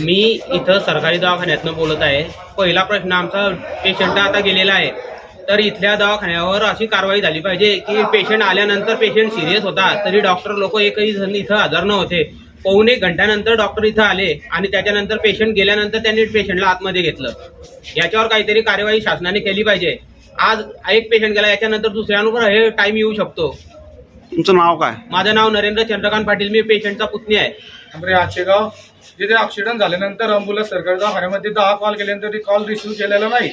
मी इथं सरकारी दवाखान्यातनं बोलत आहे. पहिला प्रश्न आमचा पेशंट आता गेलेला आहे. तर इथल्या दवाखान्यावर अशी कारवाई झाली पाहिजे की पेशंट आल्यानंतर पेशंट सिरियस होता तरी डॉक्टर लोक एकही जण इथं हजर नव्हते. पाऊण एक घंट्यानंतर डॉक्टर इथं आले आणि त्याच्यानंतर पेशंट गेल्यानंतर त्यांनी पेशंटला आतमध्ये घेतलं. याच्यावर काहीतरी कार्यवाही शासनाने केली पाहिजे. आज एक पेशंट गेला याच्यानंतर दुसऱ्यांवर हे टाईम येऊ शकतो. तुमचं नाव काय? माझं नाव नरेंद्र चंद्रकांत पाटील. मी पेशंटचा पुतणी आहे. आमरे आचेगाव जिथे ऍक्सिडेंट झाल्यानंतर अँब्युलन्स सरकारी दवाखान्यामध्ये दहा कॉल केल्यानंतर ती कॉल रिसिव्ह केलेला नाही.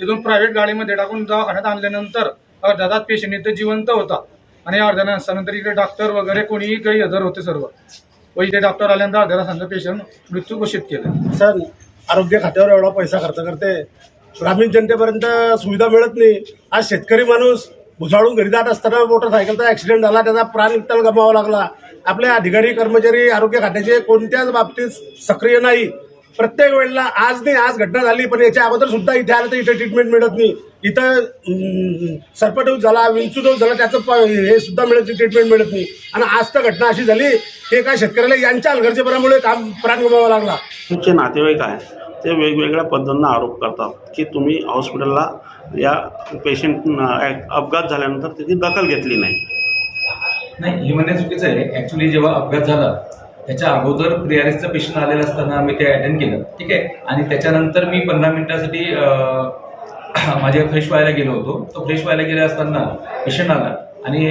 तिथून प्रायव्हेट गाडीमध्ये टाकून दवाखान्यात आणल्यानंतर अर्ध्या तास पेशंट इथे जिवंत होता. आणि अर्ध्या तासानंतर इकडे डॉक्टर वगैरे कोणीही काही हजर होते सर्व. व इथे डॉक्टर आल्यानंतर अर्ध्या तासानंतर पेशंट मृत्यू घोषित केलं. सर आरोग्य खात्यावर एवढा पैसा खर्च करते. ग्रामीण जनतेपर्यंत सुविधा मिळत नाही. आज शेतकरी माणूस भुसाळून घरी जात असताना मोटरसायकलचा ऍक्सिडेंट झाला त्याचा प्राण विकताल गमावा लागला. आपले अधिकारी कर्मचारी आरोग्य खात्याचे कोणत्याच बाबतीत सक्रिय नाही. प्रत्येक वेळेला आज नाही आज घटना झाली पण याच्या अगोदर सुद्धा इथे आलं तर इथे ट्रीटमेंट मिळत नाही. इथं अं, झाला विंचू झाला त्याचं हे सुद्धा मिळत नाही ट्रीटमेंट मिळत नाही. आणि आज तर घटना अशी झाली की काय शेतकऱ्याला यांच्या हलगर्जेपणामुळे काम प्राण गमावा लागला. तुमचे नातेवाईक आहे ते वेगवेगळ्या पद्धतीनं आरोप करतात की तुम्ही हॉस्पिटलला या पेशंट अपघात झाल्यानंतर त्याची दखल घेतली नाही. नाही हे म्हणणे चुकीचं आहे. ॲक्च्युली जेव्हा अपघात झाला त्याच्या अगोदर प्रियारिसचं पेशंट आलेलं असताना मी ते अटेंड केलं. ठीक आहे? आणि त्याच्यानंतर मी पंधरा मिनिटासाठी माझ्या फ्रेश व्हायला गेलो होतो. तो फ्रेश व्हायला गेला असताना पेशंट आला. आणि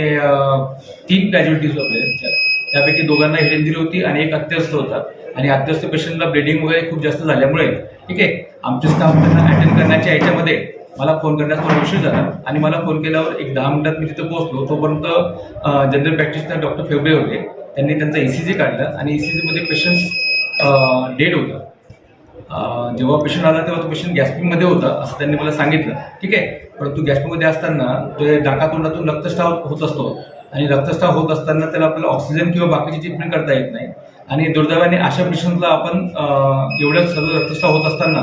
तीन कॅज्युलिटीज आपल्या त्यापैकी दोघांना हेड इंजुरी होती आणि एक अत्यस्त होता. आणि अत्यस्त पेशंटला ब्लिडिंग वगैरे खूप जास्त झाल्यामुळे ठीक आहे आमचे स्टाफ त्यांना अटेंड करण्याच्या याच्यामध्ये मला फोन करण्यास थोडा उशीर झाला आणि मला फोन केल्यावर एक दहा मिनिटात मी तिथे पोहोचलो. तोपर्यंत जनरल प्रॅक्टिशनर डॉक्टर फेबरे होते. त्यांनी त्यांचा ई सी जी काढला आणि ई सी जीमध्ये पेशंट डेड होता. जेव्हा पेशंट आला तेव्हा तो पेशंट गॅस्पिंगमध्ये होता असं त्यांनी मला सांगितलं. ठीक आहे परंतु गॅस्पिंगमध्ये असताना ते नाकातोंडातून रक्तस्राव होत असतो. आणि रक्तस्राव होत असताना त्याला आपल्याला ऑक्सिजन किंवा बाकीची ट्रीटमेंट करता येत नाही. आणि दुर्दैवाने अशा पेशंटला आपण एवढ्या एवढं सर्व रक्तस्राव होत असताना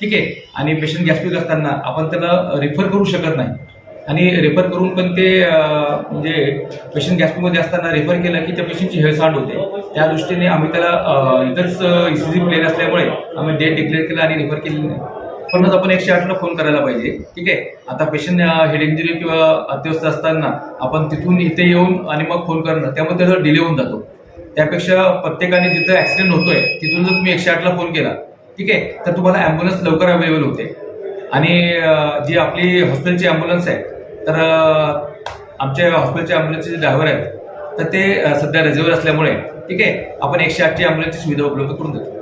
ठीक आहे आणि पेशंट गॅस्ट्रिक असताना आपण त्याला रेफर करू शकत नाही. आणि रेफर करून पण ते म्हणजे पेशंट गॅस्ट्रिकमध्ये असताना रेफर केलं की त्या पेशंटची हेळसांड होते. त्या दृष्टीने आम्ही त्याला इथंच ई सी इसिजी प्लेन असल्यामुळे आम्ही डेट डिक्लेअर केला आणि रेफर केली नाही. म्हणूनच आपण एकशे आठला फोन करायला पाहिजे. ठीक आहे? आता पेशंट हेड इंजुरी किंवा अत्यवस्थ असताना आपण तिथून इथे येऊन आणि मग फोन करणं त्यामुळे त्याचा डिले होऊन जातो. त्यापेक्षा प्रत्येकाने जिथं ॲक्सिडेंट होतोय तिथून जर तुम्ही एकशे आठला फोन केला ठीक आहे? तर तुम्हाला ॲम्ब्युलन्स लवकर अवेलेबल होते. आणि जी आपली हॉस्पिटलची ॲम्ब्युलन्स आहे तर आमच्या हॉस्पिटलच्या ॲम्ब्युलन्सचे जे ड्रायव्हर आहेत तर ते सध्या रिझर्व्ह असल्यामुळे ठीक आहे? आपण एकशे आठची ॲम्ब्युलन्सची सुविधा उपलब्ध करून देतो.